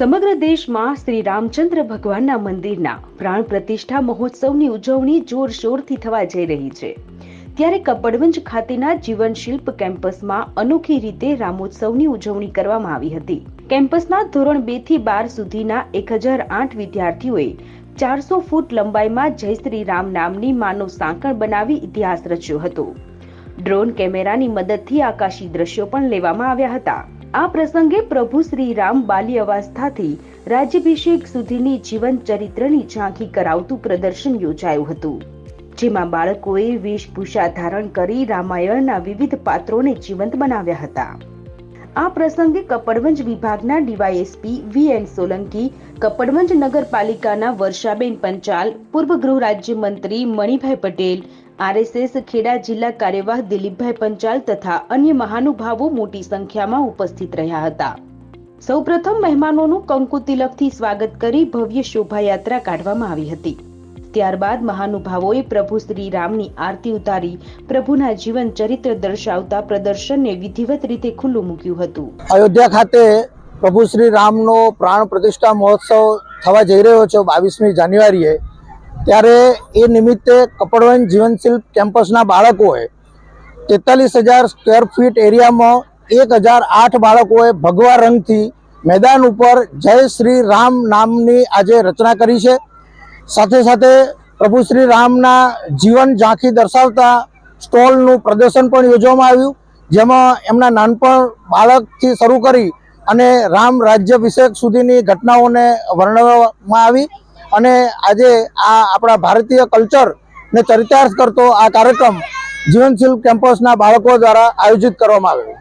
સમગ્ર દેશમાં શ્રી રામચંદ્ર ભગવાનના મંદિરના પ્રાણ પ્રતિષ્ઠા મહોત્સવની ઉજવણી જોરશોરથી થવા જઈ રહી છે. ત્યારે કપડવંજ ખાતેના જીવનશિલ્પ કેમ્પસમાં અનોખી રીતે રામોત્સવની ઉજવણી કરવામાં આવી હતી. કેમ્પસના ધોરણ બેથી બાર સુધીના એક હજાર આઠ વિદ્યાર્થીઓએ ચારસો ફૂટ લંબાઈમાં જય શ્રી રામ નામની માનવ સાંકળ બનાવી ઇતિહાસ રચ્યો હતો. ડ્રોન કેમેરાની મદદથી આકાશી દ્રશ્યો પણ લેવામાં આવ્યા હતા. આ પ્રસંગે પ્રભુ શ્રી રામ બાલ્ય અવસ્થાથી રાજ્યાભિષેક સુધીની જીવન ચરિત્રની ઝાંખી કરાવતું પ્રદર્શન યોજાયું હતું, જેમાં બાળકોએ વેશભૂષા ધારણ કરી રામાયણના વિવિધ પાત્રોને જીવંત બનાવ્યા હતા. આ પ્રસંગે કપડવંજ વિભાગના DYSP V N Solanki, Kapadvanj નગરપાલિકાના વર્ષાબેન પંચાલ પૂર્વ ગૃહ રાજ્યમંત્રી મણિભાઈ પટેલ આરએસએસ ખેડા જિલ્લા કાર્યવાહ દિલીપભાઈ પંચાલ તથા અન્ય મહાનુભાવો મોટી સંખ્યામાં ઉપસ્થિત રહ્યા હતા. સૌપ્રથમ મહેમાનોનું કંકુ તિલકથી સ્વાગત કરી ભવ્ય શોભાયાત્રા કાઢવામાં આવી હતી. ત્યારબાદ મહાનુભાવોએ પ્રભુ શ્રી રામની આરતી ઉતારી, પ્રભુના જીવન ચરિત્ર દર્શાવતા પ્રદર્શનને વિધિવત રીતે ખુલ્લું મૂક્યું હતું. અયોધ્યા ખાતે પ્રભુ શ્રી રામનો પ્રાણ પ્રતિષ્ઠા મહોત્સવ થવા જઈ રહ્યો છે બાવીસમી જાન્યુઆરીએ. ત્યારે એ નિમિત્તે કપડવન જીવનશિલ્પ કેમ્પસના બાળકોએ તેતાલીસ હજાર સ્ક્વેર ફીટ એરિયામાં એક હજાર આઠ બાળકોએ ભગવા રંગથી મેદાન ઉપર જય શ્રી રામ નામની આજે રચના કરી છે. સાથે સાથે પ્રભુ શ્રી રામના જીવન ઝાંખી દર્શાવતા સ્ટોલનું પ્રદર્શન પણ યોજવામાં આવ્યું, જેમાં એમના નાનપણ બાળકથી શરૂ કરી અને રામ રાજ્યાભિષેક સુધીની ઘટનાઓને વર્ણવવામાં આવી. અને આજે આ આપણા ભારતીય કલ્ચરને ચરિતાર્થ કરતો આ કાર્યક્રમ જીવનશીલ કેમ્પસના બાળકો દ્વારા આયોજિત કરવામાં આવ્યો.